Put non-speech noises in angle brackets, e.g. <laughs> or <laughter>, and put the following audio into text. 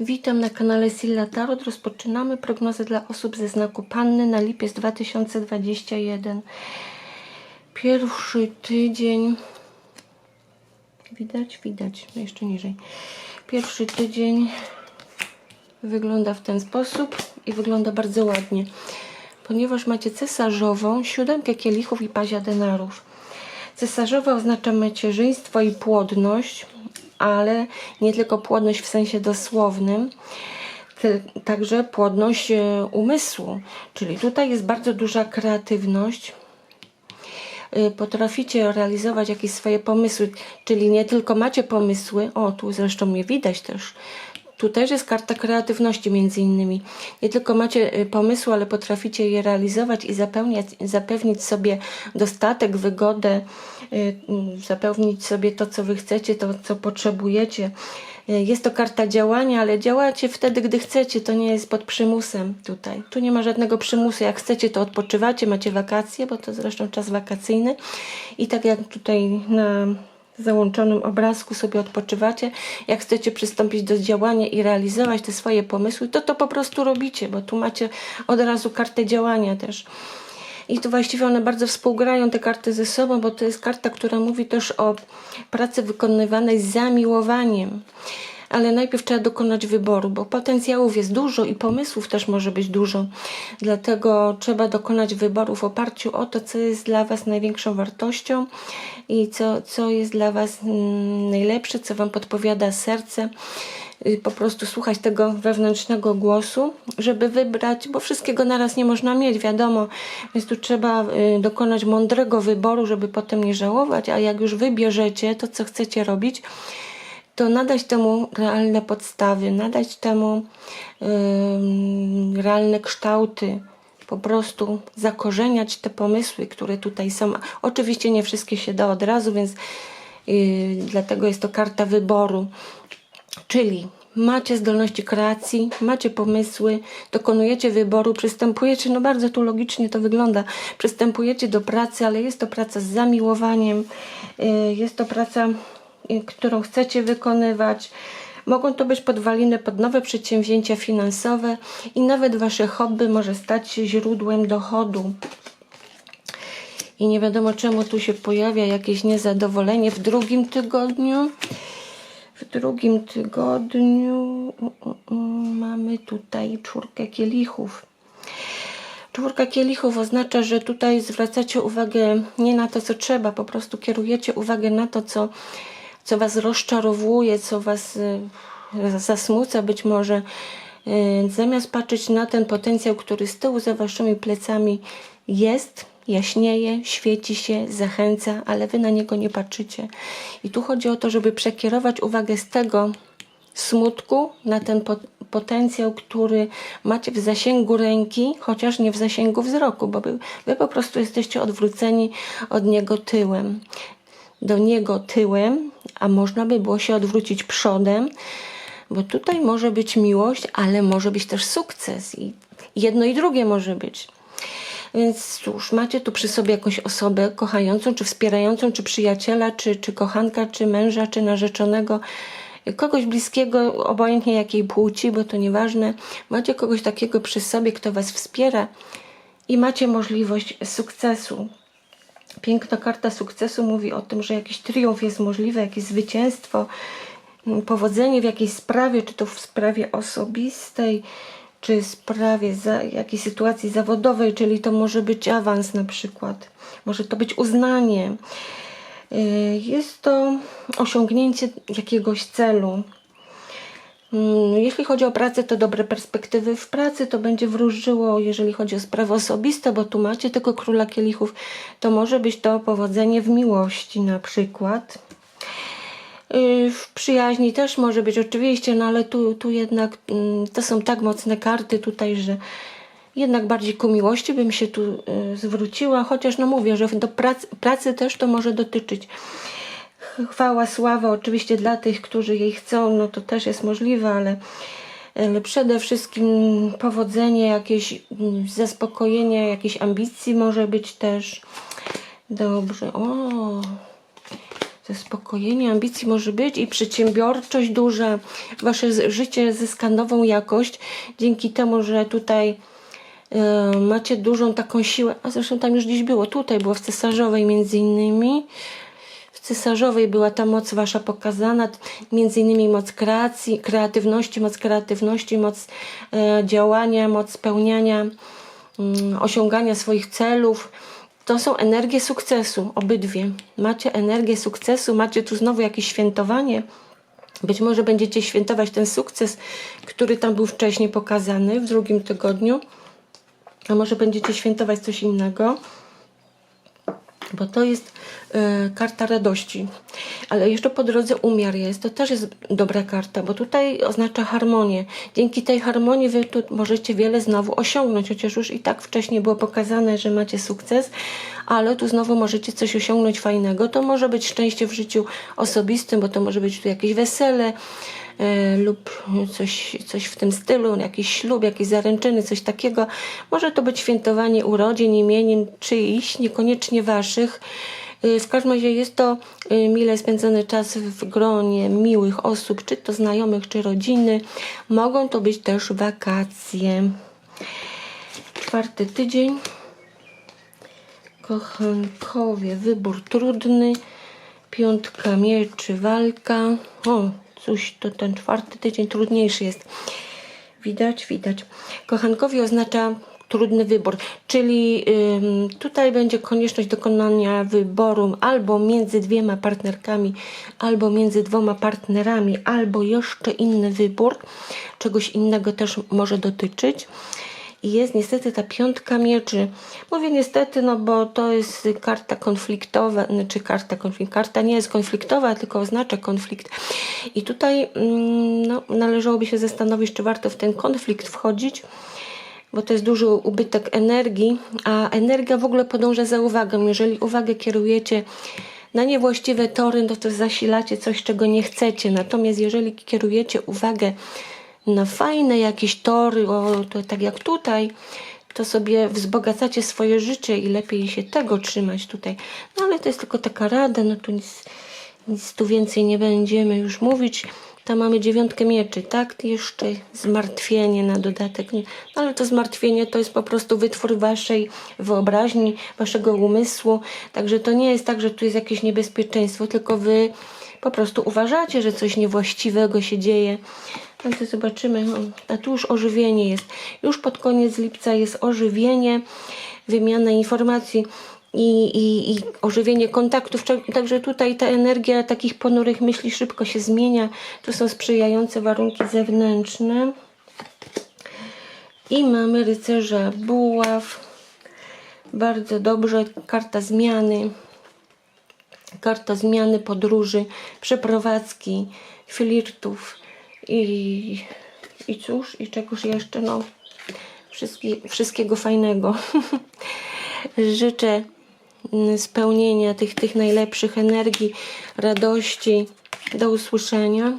Witam na kanale Silla Tarot. Rozpoczynamy prognozę dla osób ze znaku Panny na lipiec 2021. Pierwszy tydzień. Widać? Widać. No Jeszcze niżej. Pierwszy tydzień wygląda w ten sposób i wygląda bardzo ładnie. Ponieważ macie cesarzową, siódemkę kielichów i pazia denarów. Cesarzowa oznacza macierzyństwo i płodność, ale nie tylko płodność w sensie dosłownym, także płodność e, umysłu. Czyli tutaj jest bardzo duża kreatywność. Y, Potraficie realizować jakieś swoje pomysły, czyli nie tylko macie pomysły, o tu zresztą mnie widać też, tu też jest karta kreatywności między innymi. Nie tylko macie y, pomysły, ale potraficie je realizować i zapełniać, zapewnić sobie dostatek, wygodę, y, mm, zapewnić sobie to, co wy chcecie, to, co potrzebujecie. Y, Jest to karta działania, ale działacie wtedy, gdy chcecie, to nie jest pod przymusem tutaj. Tu nie ma żadnego przymusu. Jak chcecie, to odpoczywacie, macie wakacje, bo to zresztą czas wakacyjny. I tak jak tutaj na załączonym obrazku sobie odpoczywacie. Jak chcecie przystąpić do działania i realizować te swoje pomysły, to to po prostu robicie, bo tu macie od razu kartę działania też. I tu właściwie one bardzo współgrają, te karty ze sobą, bo to jest karta, która mówi też o pracy wykonywanej z zamiłowaniem. Ale najpierw trzeba dokonać wyboru, bo potencjałów jest dużo i pomysłów też może być dużo. Dlatego trzeba dokonać wyboru w oparciu o to, co jest dla Was największą wartością i co, co jest dla Was mm, najlepsze, co Wam podpowiada serce y, po prostu słuchać tego wewnętrznego głosu, żeby wybrać, bo wszystkiego naraz nie można mieć, wiadomo, więc tu trzeba y, dokonać mądrego wyboru, żeby potem nie żałować, a jak już wybierzecie to, co chcecie robić, to nadać temu realne podstawy, nadać temu ym, realne kształty, po prostu zakorzeniać te pomysły, które tutaj są. Oczywiście nie wszystkie się da od razu, więc yy, dlatego jest to karta wyboru. Czyli macie zdolności kreacji, macie pomysły, dokonujecie wyboru, przystępujecie, no bardzo tu logicznie to wygląda, przystępujecie do pracy, ale jest to praca z zamiłowaniem, yy, jest to praca, yy, którą chcecie wykonywać. Mogą to być podwaliny pod nowe przedsięwzięcia finansowe i nawet wasze hobby może stać się źródłem dochodu. I nie wiadomo czemu tu się pojawia jakieś niezadowolenie w drugim tygodniu. W drugim tygodniu mamy tutaj czwórkę kielichów. Czwórka kielichów oznacza, że tutaj zwracacie uwagę nie na to, co trzeba, po prostu kierujecie uwagę na to, co, co was rozczarowuje, co was y, zasmuca być może. Y, Zamiast patrzeć na ten potencjał, który z tyłu za waszymi plecami jest, jaśnieje, świeci się, zachęca, ale wy na niego nie patrzycie. I tu chodzi o to, żeby przekierować uwagę z tego smutku na ten po- potencjał, który macie w zasięgu ręki, chociaż nie w zasięgu wzroku, bo wy, wy po prostu jesteście odwróceni od niego tyłem. Do niego tyłem, a można by było się odwrócić przodem, bo tutaj może być miłość, ale może być też sukces i jedno i drugie może być. Więc cóż, macie tu przy sobie jakąś osobę kochającą, czy wspierającą, czy przyjaciela, czy, czy kochanka, czy męża, czy narzeczonego, kogoś bliskiego, obojętnie jakiej płci, bo to nieważne. Macie kogoś takiego przy sobie, kto was wspiera i macie możliwość sukcesu. Piękna karta sukcesu mówi o tym, że jakiś triumf jest możliwy, jakieś zwycięstwo, mm, powodzenie w jakiejś sprawie, czy to w sprawie osobistej, czy sprawie za, jakiejś sytuacji zawodowej, czyli to może być awans na przykład, może to być uznanie. Yy, Jest to osiągnięcie jakiegoś celu. Mm, Jeśli chodzi o pracę, to dobre perspektywy w pracy to będzie wróżyło. Jeżeli chodzi o sprawy osobiste, bo tu macie tego króla kielichów, to może być to powodzenie w miłości na przykład. Yy, W przyjaźni też może być oczywiście, no ale tu, tu jednak mm, to są tak mocne karty tutaj, że jednak bardziej ku miłości bym się tu y, zwróciła, chociaż no mówię, że do pracy też to może dotyczyć. Chwała, sława oczywiście dla tych, którzy jej chcą, no to też jest możliwe, ale, ale przede wszystkim powodzenie, jakieś zaspokojenie jakiejś ambicji może być też. Dobrze, o, zaspokojenie ambicji może być i przedsiębiorczość duża. Wasze życie zyska nową jakość dzięki temu, że tutaj e, macie dużą taką siłę, a zresztą tam już gdzieś było, tutaj było w cesarzowej między innymi. Cesarzowej była ta moc wasza pokazana, między innymi moc kreacji, kreatywności, moc kreatywności, moc e, działania, moc spełniania, mm, osiągania swoich celów. To są energie sukcesu, obydwie. Macie energię sukcesu, macie tu znowu jakieś świętowanie. Być może będziecie świętować ten sukces, który tam był wcześniej pokazany w drugim tygodniu, a może będziecie świętować coś innego bo to jest karta radości. Ale jeszcze po drodze umiar jest. To też jest dobra karta, bo tutaj oznacza harmonię. Dzięki tej harmonii wy tu możecie wiele znowu osiągnąć, chociaż już i tak wcześniej było pokazane, że macie sukces, ale tu znowu możecie coś osiągnąć fajnego. To może być szczęście w życiu osobistym, bo to może być tu jakieś wesele, e, lub coś, coś w tym stylu, jakiś ślub, jakieś zaręczyny, coś takiego. Może to być świętowanie urodzin, imienin czyichś, niekoniecznie waszych. Y, W każdym razie jest to y, mile spędzony czas w gronie miłych osób, czy to znajomych, czy rodziny. Mogą to być też wakacje. Czwarty tydzień. Kochankowie, wybór trudny. Piątka mieczy, walka. O, coś to ten czwarty tydzień trudniejszy jest. Widać, widać. Kochankowi oznacza trudny wybór, czyli tutaj będzie konieczność dokonania wyboru albo między dwiema partnerkami, albo między dwoma partnerami, albo jeszcze inny wybór, czegoś innego też może dotyczyć. I jest niestety ta piątka mieczy. Mówię niestety, no bo to jest karta konfliktowa, znaczy karta konflikt. Karta nie jest konfliktowa, tylko oznacza konflikt. I tutaj mm, no, należałoby się zastanowić, czy warto w ten konflikt wchodzić, bo to jest duży ubytek energii, a energia w ogóle podąża za uwagą. Jeżeli uwagę kierujecie na niewłaściwe tory, no to zasilacie coś, czego nie chcecie. Natomiast jeżeli kierujecie uwagę na fajne jakieś tory, o, to tak jak tutaj, to sobie wzbogacacie swoje życie i lepiej się tego trzymać tutaj. No ale to jest tylko taka rada, no tu nic, nic tu więcej nie będziemy już mówić. Tam mamy dziewiątkę mieczy, tak? Jeszcze zmartwienie na dodatek. No ale to zmartwienie to jest po prostu wytwór waszej wyobraźni, waszego umysłu. Także to nie jest tak, że tu jest jakieś niebezpieczeństwo, tylko wy po prostu uważacie, że coś niewłaściwego się dzieje. No to zobaczymy. A tu już ożywienie jest. Już pod koniec lipca jest ożywienie, wymiana informacji i, i, i ożywienie kontaktów. Także tutaj ta energia takich ponurych myśli szybko się zmienia. Tu są sprzyjające warunki zewnętrzne. I mamy rycerza buław. Bardzo dobrze. Karta zmiany karta zmiany, podróży, przeprowadzki, flirtów i, i cóż, i czegoś jeszcze, no, wszystkie, wszystkiego fajnego. <laughs> Życzę spełnienia tych, tych najlepszych energii, radości. Do usłyszenia.